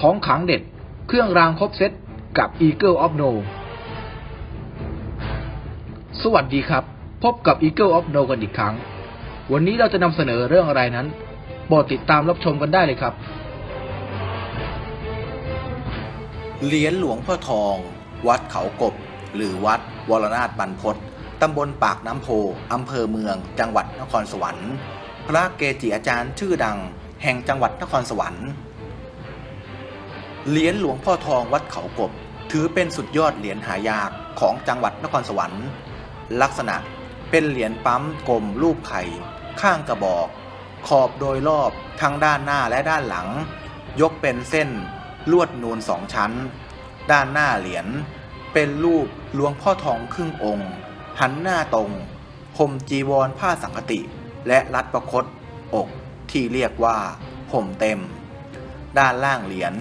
ของขังเด็ด เครื่องรางครบเซตกับ Eagle of No สวัสดีครับ พบกับ Eagle of No กันอีกครั้ง วันนี้เราจะนำเสนอเรื่องอะไรนั้นโปรดติดตามรับชมกันได้เลยครับ เหรียญหลวงพ่อทอง วัดเขากบ หรือวัดวรนาถบรรพตตำบลปากน้ำโพอำเภอเมือง จังหวัดนครสวรรค์ พระเกจิอาจารย์ชื่อดัง แห่งจังหวัดนครสวรรค์ เหรียญหลวงพ่อทองวัดเขากบ ถือเป็นสุดยอดเหรียญหายากของจังหวัดนครสวรรค์ ลักษณะเป็นเหรียญปั๊มกลมรูปไข่ ข้างกระบอก ขอบโดยรอบทั้งด้านหน้าและด้านหลัง ยกเป็นเส้น ลวดนูนสองชั้น ด้านหน้าเหรียญเป็นรูปหลวงพ่อทองครึ่งองค์ หันหน้าตรงห่มจีวรผ้าสังคติ และรัดประคตอกที่เรียกว่าห่มเต็ม ด้านล่างเหรียญ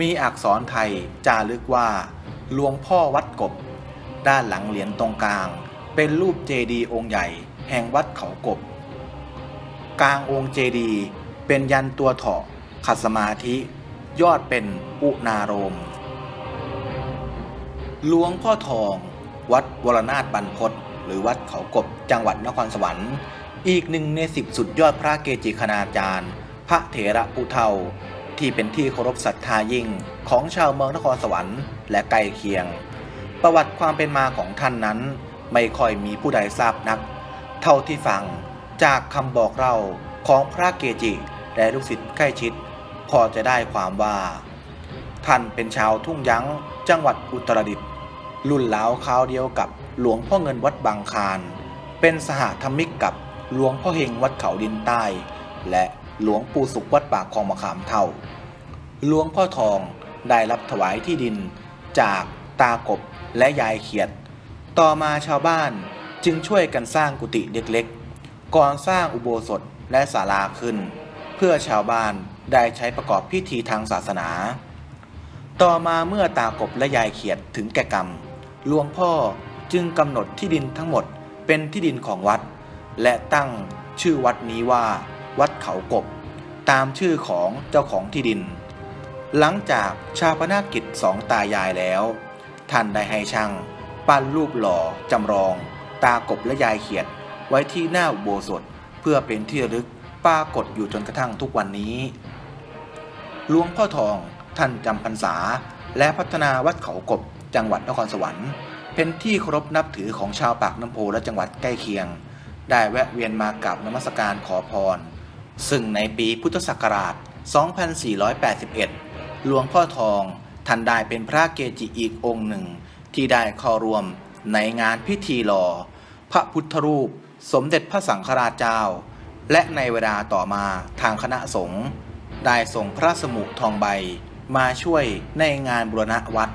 มีอักษรไทยจารึกว่าหลวงพ่อวัดกบ ด้านหลังเหรียญตรงกลาง เป็นรูปเจดีย์องค์ใหญ่แห่งวัดเขากบ กลางองค์เจดีย์เป็นยันตัวเถาะขัดสมาธิ ยอดเป็นอุณาโรมหลวงพ่อทอง วัดวรนาถบรรพตหรือวัดเขากบจังหวัดนครสวรรค์ อีกหนึ่งในสิบสุดยอดพระเกจิคณาจารย์ พระเถระผู้เฒ่า ที่เป็นที่เคารพศรัทธายิ่งของชาวเมืองนครสวรรค์และใกล้เคียง ประวัติความเป็นมาของท่านนั้น ไม่ค่อยมีผู้ใดทราบนัก เท่าที่ฟังจากคำบอกเล่าของพระเกจิและลูกศิษย์ใกล้ชิด พอจะได้ความว่า ท่านเป็นชาวทุ่งยั้งจังหวัดอุตรดิตถ์รุ่นหลาวคราวเดียวกับหลวงพ่อเงินวัดบางคาร เป็นสหธรรมิกกับหลวงพ่อเฮงวัดเขาดินใต้ และ หลวงปู่สุขวัดปากคลองมะขามเท่า หลวงพ่อทองได้รับถวายที่ดินจากตากบและยายเขียด ต่อมาชาวบ้านจึงช่วยกันสร้างกุฏิเล็กๆ ก่อนสร้างอุโบสถและศาลาขึ้น เพื่อชาวบ้านได้ใช้ประกอบพิธีทางศาสนา ต่อมาเมื่อตากบและยายเขียดถึงแก่กรรม หลวงพ่อจึงกำหนดที่ดินทั้งหมดเป็นที่ดินของวัด และตั้งชื่อวัดนี้ว่า วัดเขากบ ตามชื่อของเจ้าของที่ดิน หลังจากชาปนากิจสองตายายแล้ว ท่านได้ให้ช่าง ปั้นรูปหล่อจำลอง ตากบและยายเขียดไว้ที่หน้าอุโบสถเพื่อเป็นที่ระลึกปรากฏอยู่จนกระทั่งทุกวันนี้หลวงพ่อทองท่านจำพรรษา และพัฒนาวัดเขากบจังหวัดนครสวรรค์เป็นที่เคารพนับถือของชาวปากน้ำโพและจังหวัดใกล้เคียง ได้แวะเวียนมากราบนมัสการขอพร ซึ่งในปีพุทธศักราช 2481 หลวงพ่อทองท่านได้เป็นพระเกจิอีกองค์หนึ่ง ที่ได้เข้าร่วมในงานพิธีหล่อ พระพุทธรูปสมเด็จพระสังฆราชเจ้า และในเวลาต่อมาทางคณะสงฆ์ได้ส่งพระสมุทองใบมาช่วยในงานบุรณะวัด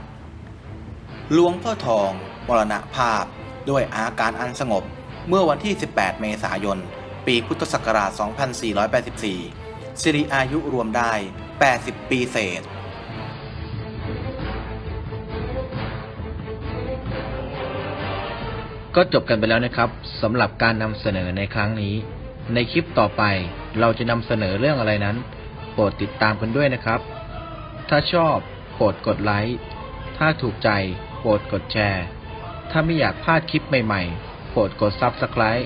หลวงพ่อทองมรณภาพด้วยอาการอันสงบเมื่อวันที่ 18 เมษายน ปีพุทธศักราช 2484 สิริอายุรวมได้ 80 ปีเศษ ก็จบกันไปแล้วนะครับสำหรับการนำเสนอในครั้งนี้ ในคลิปต่อไปเราจะนำเสนอเรื่องอะไรนั้น โปรดติดตามกันด้วยนะครับ ถ้าชอบโปรดกดไลค์ ถ้าถูกใจโปรดกดแชร์ ถ้าไม่อยากพลาดคลิปใหม่ๆ โปรดกด Subscribe